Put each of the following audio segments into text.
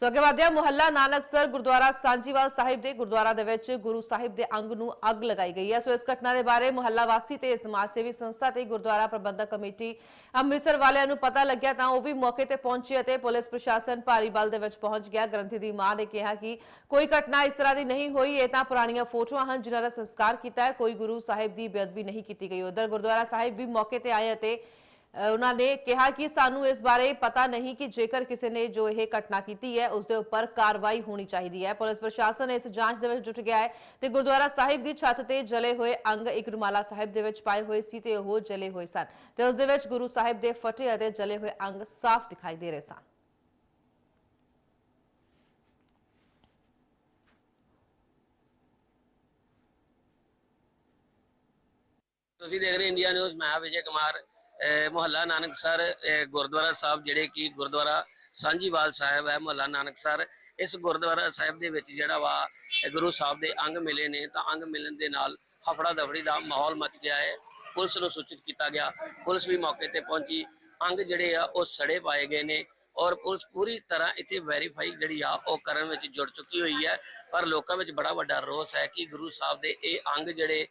ਸੋ ਅੱਗੇ ਵਧਿਆ ਮੁਹੱਲਾ ਨਾਨਕਸਰ ਗੁਰਦੁਆਰਾ ਸਾਂਝੀਵਾਲ ਸਾਹਿਬ ਦੇ ਗੁਰਦੁਆਰਾ ਦੇ ਵਿੱਚ ਗੁਰੂ ਸਾਹਿਬ ਦੇ ਅੰਗ ਨੂੰ ਅੱਗ ਲਗਾਈ ਗਈ ਹੈ। ਸੋ ਇਸ ਘਟਨਾ ਦੇ ਬਾਰੇ ਮੁਹੱਲਾ ਵਾਸੀ ਤੇ ਸਮਾਜ ਸੇਵੀ ਸੰਸਥਾ ਤੇ ਗੁਰਦੁਆਰਾ ਪ੍ਰਬੰਧਕ ਕਮੇਟੀ ਅੰਮ੍ਰਿਤਸਰ ਵਾਲਿਆਂ ਨੂੰ ਪਤਾ ਲੱਗਿਆ ਤਾਂ ਉਹ ਵੀ ਮੌਕੇ ਤੇ ਪਹੁੰਚੀ ਅਤੇ ਪੁਲਿਸ ਪ੍ਰਸ਼ਾਸਨ ਭਾਰੀ ਬਲ ਦੇ ਵਿੱਚ ਪਹੁੰਚ ਗਿਆ। ਗ੍ਰੰਥੀ ਦੀ ਮਾਂ ਨੇ ਕਿਹਾ ਕਿ ਕੋਈ ਘਟਨਾ ਇਸ ਤਰ੍ਹਾਂ ਦੀ ਨਹੀਂ ਹੋਈ, ਇਹ ਤਾਂ ਪੁਰਾਣੀਆਂ ਫੋਟੋਆਂ ਹਨ ਜਿਨ੍ਹਾਂ ਦਾ ਸੰਸਕਾਰ ਕੀਤਾ ਹੈ। ਕੋਈ ਗੁਰੂ ਸਾਹਿਬ ਦੀ ਬੇਅਦਬੀ ਨਹੀਂ ਕੀਤੀ ਗਈ। ਉਧਰ ਗੁਰਦੁਆਰਾ ਸਾਹਿਬ ਵੀ ਮੌਕੇ ਤੇ ਆਏ ਅਤੇ ਉਹਨਾਂ ਨੇ ਕਿਹਾ ਕਿ ਸਾਨੂੰ ਇਸ ਬਾਰੇ ਪਤਾ ਨਹੀਂ ਕਿ ਜੇਕਰ ਕਿਸੇ ਨੇ ਜੋ ਇਹ ਘਟਨਾ ਕੀਤੀ ਹੈ, ਉਸ ਦੇ ਉੱਪਰ ਕਾਰਵਾਈ ਹੋਣੀ ਚਾਹੀਦੀ ਹੈ। ਪੁਲਿਸ ਪ੍ਰਸ਼ਾਸਨ ਇਸ ਜਾਂਚ ਦੇ ਵਿੱਚ ਜੁਟ ਗਿਆ ਹੈ ਤੇ ਗੁਰਦੁਆਰਾ ਸਾਹਿਬ ਦੀ ਛੱਤ ਤੇ ਜਲੇ ਹੋਏ ਅੰਗ ਇੱਕ ਰੁਮਾਲਾ ਸਾਹਿਬ ਦੇ ਵਿੱਚ ਪਾਏ ਹੋਏ ਸੀ ਤੇ ਉਹ ਜਲੇ ਹੋਏ ਸਨ। ਤੇ ਉਸ ਦੇ ਵਿੱਚ ਗੁਰੂ ਸਾਹਿਬ ਦੇ ਫਟੇ ਅਤੇ ਜਲੇ ਹੋਏ ਅੰਗ ਸਾਫ਼ ਦਿਖਾਈ ਦੇ ਰਹੇ ਸਨ। ਤੁਸੀਂ ਦੇਖ ਰਹੇ ਇੰਡੀਆ ਨਿਊਜ਼, ਮੈਂ ਵਿਜੇ ਕੁਮਾਰ। ਮੁਹੱਲਾ ਨਾਨਕਸਰ ਅਹ ਗੁਰਦੁਆਰਾ ਸਾਹਿਬ ਜਿਹੜੇ ਕਿ ਗੁਰਦੁਆਰਾ ਸਾਂਝੀਵਾਲ ਸਾਹਿਬ ਹੈ ਮੁਹੱਲਾ ਨਾਨਕਸਰ ਇਸ ਗੁਰਦੁਆਰਾ ਸਾਹਿਬ ਦੇ ਵਿੱਚ ਜਿਹੜਾ ਵਾ ਗੁਰੂ ਸਾਹਿਬ ਦੇ ਅੰਗ ਮਿਲੇ ਨੇ, ਤਾਂ ਅੰਗ ਮਿਲਣ ਦੇ ਨਾਲ ਹਫੜਾ ਦਫੜੀ ਦਾ ਮਾਹੌਲ ਮਚ ਗਿਆ ਹੈ। ਪੁਲਿਸ ਨੂੰ ਸੂਚਿਤ ਕੀਤਾ ਗਿਆ। ਪੁਲਿਸ ਵੀ ਮੌਕੇ ਤੇ ਪਹੁੰਚੀ। ਅੰਗ ਜਿਹੜੇ ਆ, ਉਹ ਸੜੇ ਪਾਏ ਗਏ ਨੇ ਔਰ ਪੁਲਿਸ ਪੂਰੀ ਤਰ੍ਹਾਂ ਇੱਥੇ ਵੈਰੀਫਾਈ ਜਿਹੜੀ ਆ, ਉਹ ਕਰਨ ਵਿੱਚ ਜੁੜ ਚੁੱਕੀ ਹੋਈ ਹੈ। ਪਰ ਲੋਕਾਂ ਵਿੱਚ ਬੜਾ ਵੱਡਾ ਰੋਸ ਹੈ ਕਿ ਗੁਰੂ ਸਾਹਿਬ ਦੇ ਇਹ ਅੰਗ ਜਿਹੜੇ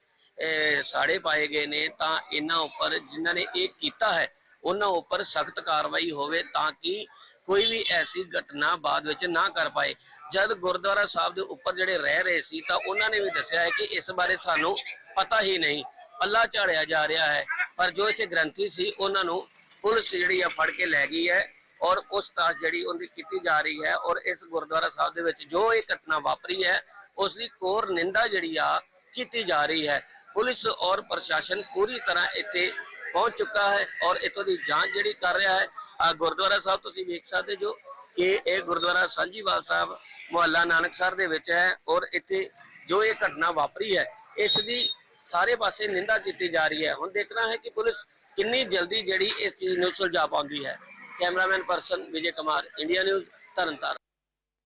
ਸਾੜੇ ਪਾਏ ਗਏ ਨੇ, ਤਾਂ ਇਹਨਾਂ ਉੱਪਰ ਜਿਨ੍ਹਾਂ ਨੇ ਇਹ ਕੀਤਾ ਹੈ, ਉਹਨਾਂ ਉੱਪਰ ਸਖਤ ਕਾਰਵਾਈ ਹੋਵੇ ਤਾਂ ਕਿ ਕੋਈ ਵੀ ਐਸੀ ਘਟਨਾ ਬਾਅਦ ਵਿੱਚ ਨਾ ਕਰ ਪਾਏ। ਜਦ ਗੁਰਦੁਆਰਾ ਸਾਹਿਬ ਦੇ ਉੱਪਰ ਜਿਹੜੇ ਰਹਿ ਰਹੇ ਸੀ, ਤਾਂ ਉਹਨਾਂ ਨੇ ਵੀ ਦੱਸਿਆ ਹੈ ਕਿ ਇਸ ਬਾਰੇ ਸਾਨੂੰ ਪਤਾ ਹੀ ਨਹੀਂ। ਪੱਲਾ ਝਾੜਿਆ ਜਾ ਰਿਹਾ ਹੈ, ਪਰ ਜੋ ਇੱਥੇ ਗ੍ਰੰਥੀ ਸੀ, ਉਹਨਾਂ ਨੂੰ ਪੁਲਿਸ ਜਿਹੜੀ ਆ ਫੜ ਕੇ ਲੈ ਗਈ ਹੈ ਔਰ ਉਸ ਤਾਸ ਜਿਹੜੀ ਉਹਦੀ ਕੀਤੀ ਜਾ ਰਹੀ ਹੈ ਔਰ ਇਸ ਗੁਰਦੁਆਰਾ ਸਾਹਿਬ ਦੇ ਵਿੱਚ ਜੋ ਇਹ ਘਟਨਾ ਵਾਪਰੀ ਹੈ, ਉਸ ਦੀ ਕੋਰ ਨਿੰਦਾ ਜਿਹੜੀ ਆ ਕੀਤੀ ਜਾ ਰਹੀ ਹੈ। ਪੁਲਿਸ ਔਰ ਪ੍ਰਸ਼ਾਸਨ ਪੂਰੀ ਤਰ੍ਹਾਂ ਇੱਥੇ ਪਹੁੰਚ ਚੁੱਕਾ ਹੈ ਔਰ ਇਤੋਂ ਦੀ ਜਾਂਚ ਜਿਹੜੀ ਕਰ ਰਿਹਾ ਹੈ, ਆ ਗੁਰਦੁਆਰਾ ਸਾਹਿਬ ਤੁਸੀਂ ਵੇਖ ਸਕਦੇ ਜੋ ਕਿ ਇਹ ਗੁਰਦੁਆਰਾ ਸਾਂਝੀਵਾਲ ਸਾਹਿਬ ਮੁਹੱਲਾ ਨਾਨਕਸਰ ਦੇ ਵਿੱਚ ਹੈ ਔਰ ਇੱਥੇ ਜੋ ਇਹ ਘਟਨਾ ਵਾਪਰੀ ਹੈ, ਇਸ ਦੀ ਸਾਰੇ ਪਾਸੇ ਨਿੰਦਾ ਕੀਤੀ ਜਾ ਰਹੀ ਹੈ। ਹੁਣ ਦੇਖਣਾ ਹੈ ਕਿ ਪੁਲਿਸ ਕਿੰਨੀ ਜਲਦੀ ਜਿਹੜੀ ਇਸ ਚੀਜ਼ ਨੂੰ ਸੁਲਝਾ ਪਾਉਂਦੀ ਹੈ। Cameraman person Vijay Kumar, India news, Tarntaran.